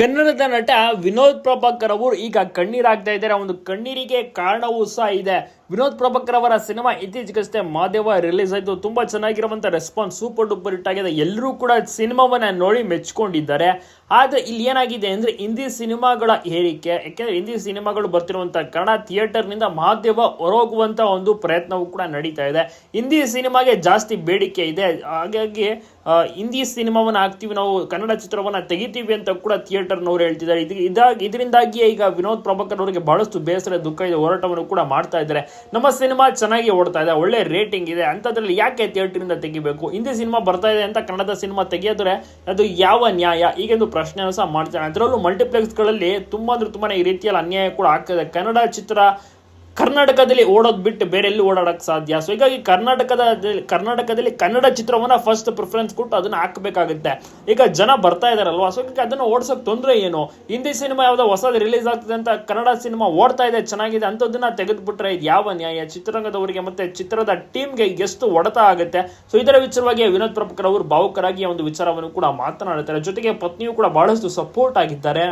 ಕನ್ನಡದ ನಟ ವಿನೋದ್ ಪ್ರಭಾಕರ್ ಅವರು ಈಗ ಕಣ್ಣೀರಾಗ್ತಾ ಇದ್ದಾರೆ. ಒಂದು ಕಣ್ಣೀರಿಗೆ ಕಾರಣವೂ ಸಹ ಇದೆ. ವಿನೋದ್ ಪ್ರಭಾಕರ್ ಅವರ ಸಿನಿಮಾ ಇತ್ತೀಚೆಗಷ್ಟೇ ಮಾದೇವ ರಿಲೀಸ್ ಆಯಿತು. ತುಂಬ ಚೆನ್ನಾಗಿರುವಂಥ ರೆಸ್ಪಾನ್ಸ್ ಸೂಪರ್ ಡೂಪರ್ ಹಿಟ್ ಆಗಿದೆ. ಎಲ್ಲರೂ ಕೂಡ ಸಿನಿಮಾವನ್ನು ನೋಡಿ ಮೆಚ್ಕೊಂಡಿದ್ದಾರೆ. ಆದರೆ ಇಲ್ಲಿ ಏನಾಗಿದೆ ಅಂದರೆ ಹಿಂದಿ ಸಿನಿಮಾಗಳ ಏರಿಕೆ, ಯಾಕೆಂದರೆ ಹಿಂದಿ ಸಿನಿಮಾಗಳು ಬರ್ತಿರುವಂಥ ಕನ್ನಡ ಥಿಯೇಟರ್ನಿಂದ ಮಾಧ್ಯಮ ಹೊರಹೋಗುವಂಥ ಒಂದು ಪ್ರಯತ್ನವೂ ಕೂಡ ನಡೀತಾ ಇದೆ. ಹಿಂದಿ ಸಿನಿಮಾಗೆ ಜಾಸ್ತಿ ಬೇಡಿಕೆ ಇದೆ. ಹಾಗಾಗಿ ಹಿಂದಿ ಸಿನಿಮಾವನ್ನು ಹಾಕ್ತೀವಿ ನಾವು, ಕನ್ನಡ ಚಿತ್ರವನ್ನು ತೆಗಿತೀವಿ ಅಂತ ಕೂಡ ಥಿಯೇಟರ್ನವ್ರು ಹೇಳ್ತಿದ್ದಾರೆ. ಇದು ಇದಾಗಿ, ಇದರಿಂದಾಗಿಯೇ ಈಗ ವಿನೋದ್ ಪ್ರಭಾಕರ್ ಅವರಿಗೆ ಬಹಳಷ್ಟು ಬೇಸರ, ದುಃಖ ಇದೆ, ಹೋರಾಟವನ್ನು ಕೂಡ ಮಾಡ್ತಾ ಇದ್ದಾರೆ. ನಮ್ಮ ಸಿನಿಮಾ ಚೆನ್ನಾಗಿ ಓಡ್ತಾ ಇದೆ, ಒಳ್ಳೆ ರೇಟಿಂಗ್ ಇದೆ, ಅಂಥದ್ರಲ್ಲಿ ಯಾಕೆ ಥಿಯೇಟ್ರಿಂದ ತೆಗಿಬೇಕು? ಹಿಂದಿ ಸಿನಿಮಾ ಬರ್ತಾ ಇದೆ ಅಂತ ಕನ್ನಡದ ಸಿನಿಮಾ ತೆಗೆಯೋದ್ರೆ ಅದು ಯಾವ ನ್ಯಾಯ? ಈಗೊಂದು ಪ್ರಶ್ನೆಯನ್ನು ಸಹ ಮಾಡ್ತಾರೆ ಅದರಲ್ಲೂ ಮಲ್ಟಿಪ್ಲೆಕ್ಸ್ಗಳಲ್ಲಿ ತುಂಬ ಅಂದ್ರೆ ತುಂಬಾ ಈ ರೀತಿಯಲ್ಲಿ ಅನ್ಯಾಯ ಕೂಡ ಆಗ್ತದೆ ಕನ್ನಡ ಚಿತ್ರ ಕರ್ನಾಟಕದಲ್ಲಿ ಓಡೋದು ಬಿಟ್ಟು ಬೇರೆ ಎಲ್ಲಿ ಓಡಾಡಕ್ಕೆ ಸಾಧ್ಯ? ಸೊ ಹೀಗಾಗಿ ಕರ್ನಾಟಕದ ಕರ್ನಾಟಕದಲ್ಲಿ ಕನ್ನಡ ಚಿತ್ರವನ್ನ ಫಸ್ಟ್ ಪ್ರಿಫರೆನ್ಸ್ ಕೊಟ್ಟು ಅದನ್ನ ಹಾಕಬೇಕಾಗುತ್ತೆ. ಈಗ ಜನ ಬರ್ತಾ ಇದಾರಲ್ವಾ? ಸೊ ಹೀಗಾಗಿ ಅದನ್ನ ಓಡಿಸೋಕೆ ತೊಂದರೆ ಏನು? ಹಿಂದಿ ಸಿನಿಮಾ ಯಾವುದೋ ಹೊಸದು ರಿಲೀಸ್ ಆಗ್ತದೆ ಅಂತ ಕನ್ನಡ ಸಿನಿಮಾ ಓಡ್ತಾ ಇದೆ, ಚೆನ್ನಾಗಿದೆ ಅಂಥದ್ದನ್ನು ತೆಗೆದುಬಿಟ್ರೆ ಇದು ಯಾವ ನ್ಯಾಯ? ಚಿತ್ರರಂಗದವರಿಗೆ ಮತ್ತೆ ಚಿತ್ರದ ಟೀಮ್ಗೆ ಎಷ್ಟು ಹೊಡೆತ ಆಗುತ್ತೆ? ಸೊ ಇದರ ವಿಚಾರವಾಗಿ ವಿನೋದ್ ಪ್ರಭಾಕರ್ ಅವರು ಭಾವುಕರಾಗಿ ಒಂದು ವಿಚಾರವನ್ನು ಕೂಡ ಮಾತನಾಡುತ್ತಾರೆ. ಜೊತೆಗೆ ಪತ್ನಿಯು ಕೂಡ ಬಹಳಷ್ಟು ಸಪೋರ್ಟ್ ಆಗಿದ್ದಾರೆ.